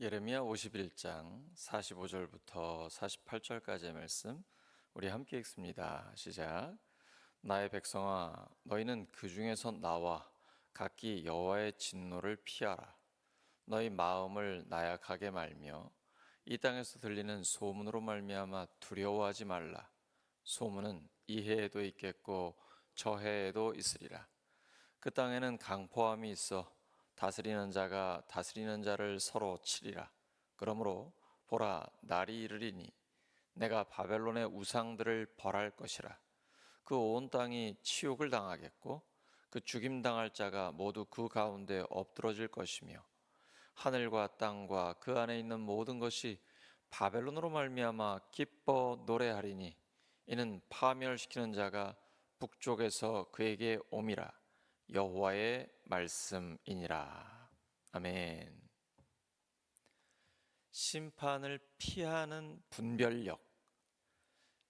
예레미야 51장 45절부터 48절까지의 말씀 우리 함께 읽습니다. 시작. 나의 백성아 너희는 그 중에서 나와 각기 여호와의 진노를 피하라. 너희 마음을 나약하게 말며 이 땅에서 들리는 소문으로 말미암아 두려워하지 말라. 소문은 이 해에도 있겠고 저 해에도 있으리라. 그 땅에는 강포함이 있어 다스리는 자가 다스리는 자를 서로 치리라. 그러므로 보라 날이 이르리니 내가 바벨론의 우상들을 벌할 것이라. 그 온 땅이 치욕을 당하겠고 그 죽임 당할 자가 모두 그 가운데 엎드러질 것이며 하늘과 땅과 그 안에 있는 모든 것이 바벨론으로 말미암아 기뻐 노래하리니 이는 파멸시키는 자가 북쪽에서 그에게 옴이라 여호와의 말씀이니라 아멘. 심판을 피하는 분별력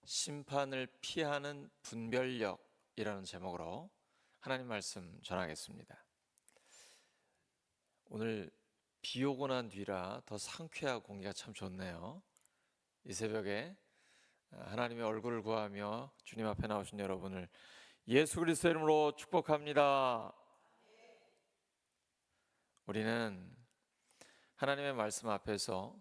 심판을 피하는 분별력이라는 제목으로 하나님 말씀 전하겠습니다. 오늘 비 오고 난 뒤라 더 상쾌하고 공기가 참 좋네요. 이 새벽에 하나님의 얼굴을 구하며 주님 앞에 나오신 여러분을 예수 그리스도 이름으로 축복합니다. 우리는 하나님의 말씀 앞에서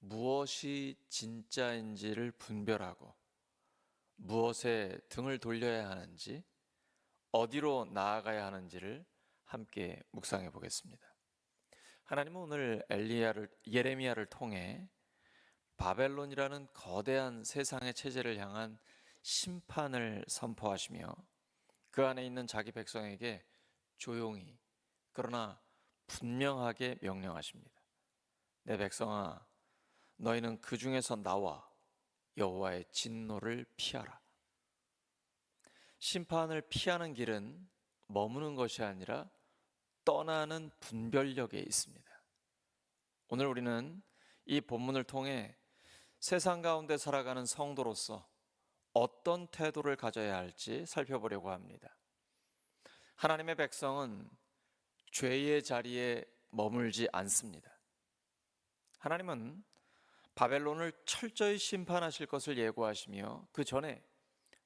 무엇이 진짜인지를 분별하고 무엇에 등을 돌려야 하는지 어디로 나아가야 하는지를 함께 묵상해 보겠습니다. 하나님은 오늘 엘리야를 예레미야를 통해 바벨론이라는 거대한 세상의 체제를 향한 심판을 선포하시며 그 안에 있는 자기 백성에게 조용히 그러나 분명하게 명령하십니다. 내 백성아 너희는 그 중에서 나와 여호와의 진노를 피하라. 심판을 피하는 길은 머무는 것이 아니라 떠나는 분별력에 있습니다. 오늘 우리는 이 본문을 통해 세상 가운데 살아가는 성도로서 어떤 태도를 가져야 할지 살펴보려고 합니다. 하나님의 백성은 죄의 자리에 머물지 않습니다. 하나님은 바벨론을 철저히 심판하실 것을 예고하시며 그 전에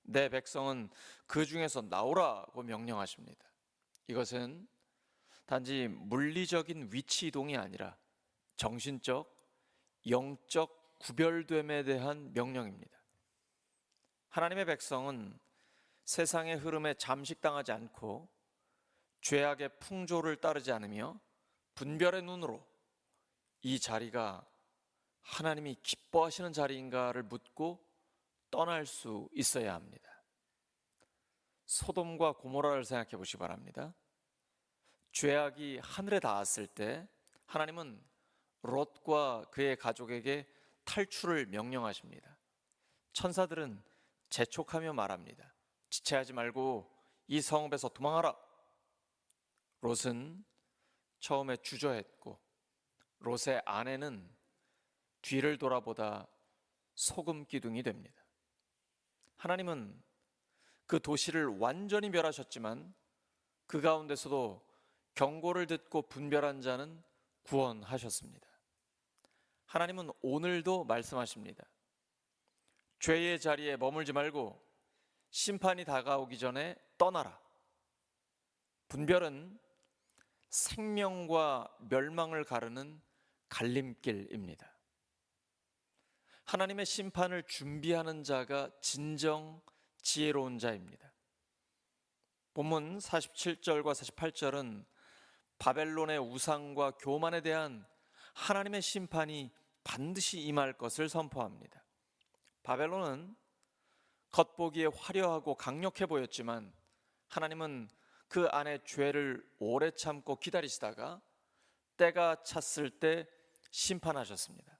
내 백성은 그 중에서 나오라고 명령하십니다. 이것은 단지 물리적인 위치 이동이 아니라 정신적, 영적 구별됨에 대한 명령입니다. 하나님의 백성은 세상의 흐름에 잠식당하지 않고 죄악의 풍조를 따르지 않으며 분별의 눈으로 이 자리가 하나님이 기뻐하시는 자리인가를 묻고 떠날 수 있어야 합니다. 소돔과 고모라를 생각해 보시기 바랍니다. 죄악이 하늘에 닿았을 때 하나님은 롯과 그의 가족에게 탈출을 명령하십니다. 천사들은 재촉하며 말합니다. 지체하지 말고 이 성읍에서 도망하라. 롯은 처음에 주저했고 롯의 아내는 뒤를 돌아보다 소금 기둥이 됩니다. 하나님은 그 도시를 완전히 멸하셨지만 그 가운데서도 경고를 듣고 분별한 자는 구원하셨습니다. 하나님은 오늘도 말씀하십니다. 죄의 자리에 머물지 말고 심판이 다가오기 전에 떠나라. 분별은 생명과 멸망을 가르는 갈림길입니다. 하나님의 심판을 준비하는 자가 진정 지혜로운 자입니다. 본문 47절과 48절은 바벨론의 우상과 교만에 대한 하나님의 심판이 반드시 임할 것을 선포합니다. 바벨론은 겉보기에 화려하고 강력해 보였지만 하나님은 그 안에 죄를 오래 참고 기다리시다가 때가 찼을 때 심판하셨습니다.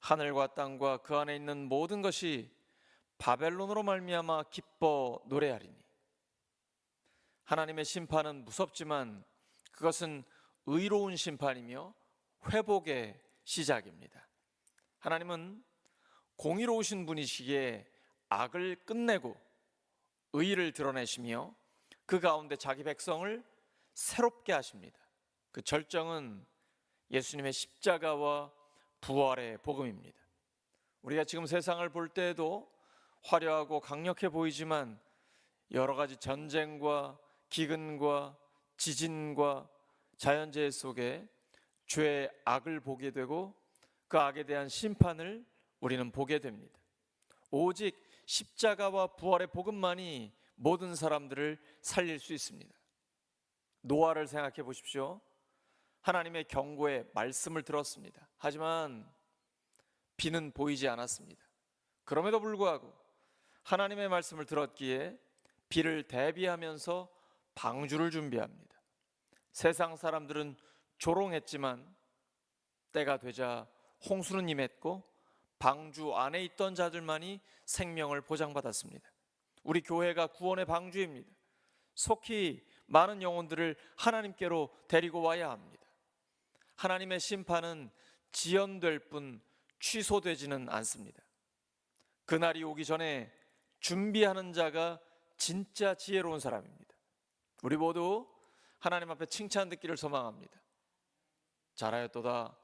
하늘과 땅과 그 안에 있는 모든 것이 바벨론으로 말미암아 기뻐 노래하리니 하나님의 심판은 무섭지만 그것은 의로운 심판이며 회복의 시작입니다. 하나님은 공의로우신 분이시기에 악을 끝내고 의를 드러내시며 그 가운데 자기 백성을 새롭게 하십니다. 그 절정은 예수님의 십자가와 부활의 복음입니다. 우리가 지금 세상을 볼 때에도 화려하고 강력해 보이지만 여러 가지 전쟁과 기근과 지진과 자연재해 속에 죄의 악을 보게 되고 그 악에 대한 심판을 우리는 보게 됩니다. 오직 십자가와 부활의 복음만이 모든 사람들을 살릴 수 있습니다. 노아를 생각해 보십시오. 하나님의 경고의 말씀을 들었습니다. 하지만 비는 보이지 않았습니다. 그럼에도 불구하고 하나님의 말씀을 들었기에 비를 대비하면서 방주를 준비합니다. 세상 사람들은 조롱했지만 때가 되자 홍수는 임했고 방주 안에 있던 자들만이 생명을 보장받았습니다. 우리 교회가 구원의 방주입니다. 속히 많은 영혼들을 하나님께로 데리고 와야 합니다. 하나님의 심판은 지연될 뿐 취소되지는 않습니다. 그날이 오기 전에 준비하는 자가 진짜 지혜로운 사람입니다. 우리 모두 하나님 앞에 칭찬 듣기를 소망합니다. 잘하였도다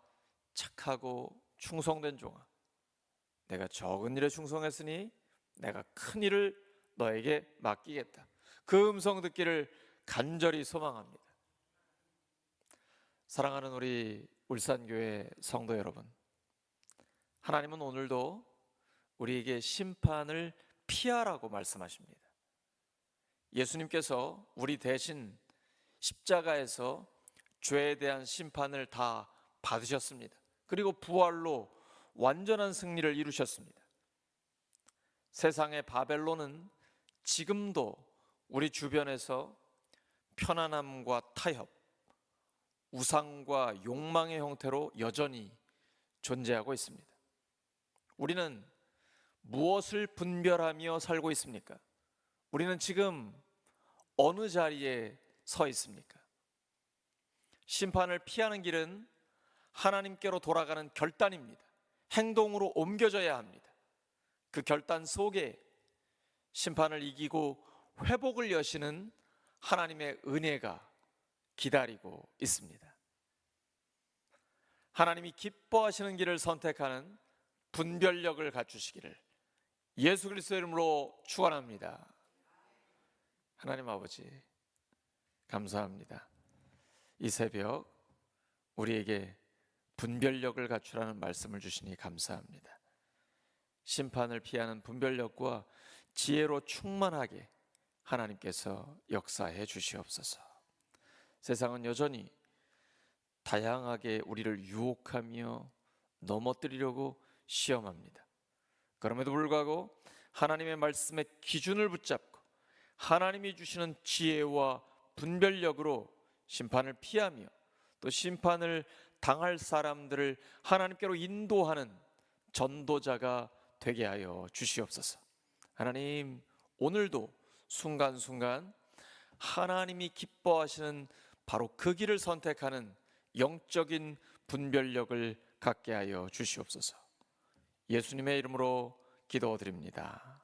착하고 충성된 종아. 내가 적은 일에 충성했으니 내가 큰 일을 너에게 맡기겠다. 그 음성 듣기를 간절히 소망합니다. 사랑하는 우리 울산교회 성도 여러분. 하나님은 오늘도 우리에게 심판을 피하라고 말씀하십니다. 예수님께서 우리 대신 십자가에서 죄에 대한 심판을 다 받으셨습니다. 그리고 부활로 완전한 승리를 이루셨습니다. 세상의 바벨론은 지금도 우리 주변에서 편안함과 타협, 우상과 욕망의 형태로 여전히 존재하고 있습니다. 우리는 무엇을 분별하며 살고 있습니까? 우리는 지금 어느 자리에 서 있습니까? 심판을 피하는 길은 하나님께로 돌아가는 결단입니다. 행동으로 옮겨져야 합니다. 그 결단 속에 심판을 이기고 회복을 여시는 하나님의 은혜가 기다리고 있습니다. 하나님이 기뻐하시는 길을 선택하는 분별력을 갖추시기를 예수 그리스도의 이름으로 축원합니다. 하나님 아버지 감사합니다. 이 새벽 우리에게 분별력을 갖추라는 말씀을 주시니 감사합니다. 심판을 피하는 분별력과 지혜로 충만하게 하나님께서 역사해 주시옵소서. 세상은 여전히 다양하게 우리를 유혹하며 넘어뜨리려고 시험합니다. 그럼에도 불구하고 하나님의 말씀의 기준을 붙잡고 하나님이 주시는 지혜와 분별력으로 심판을 피하며 또 심판을 당할 사람들을 하나님께로 인도하는 전도자가 되게 하여 주시옵소서. 하나님, 오늘도 순간순간 하나님이 기뻐하시는 바로 그 길을 선택하는 영적인 분별력을 갖게 하여 주시옵소서. 예수님의 이름으로 기도드립니다.